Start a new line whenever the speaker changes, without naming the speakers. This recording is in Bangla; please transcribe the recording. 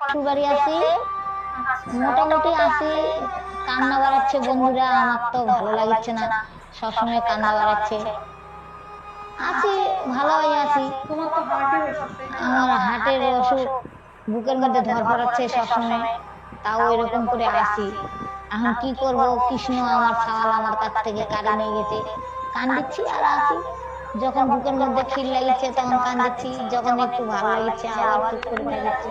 বাড়ি আসি মোটামুটি আসি কান্না বাড়াচ্ছে বন্ধুরা, আমার তো ভালো লাগছে না। সবসময় কান্না বাড়াচ্ছে।
অসুখ তাই না?
আমার হার্টের অসুখ, বুকের মধ্যে ধর পড়াচ্ছে সবসময়। তাও এরকম করে আসি এখন কি করব? কৃষ্ণ আমার ছাওয়াল আমার কাছ থেকে কাড়ে নিয়ে গেছে। কান্দিচ্ছি আর আসি যখন বুকের মধ্যে খিল লাগিচ্ছে তখন কান্দিচ্ছি। যখন একটু ভালো লাগছে, আবার ঠিক করে কাঁদিচ্ছি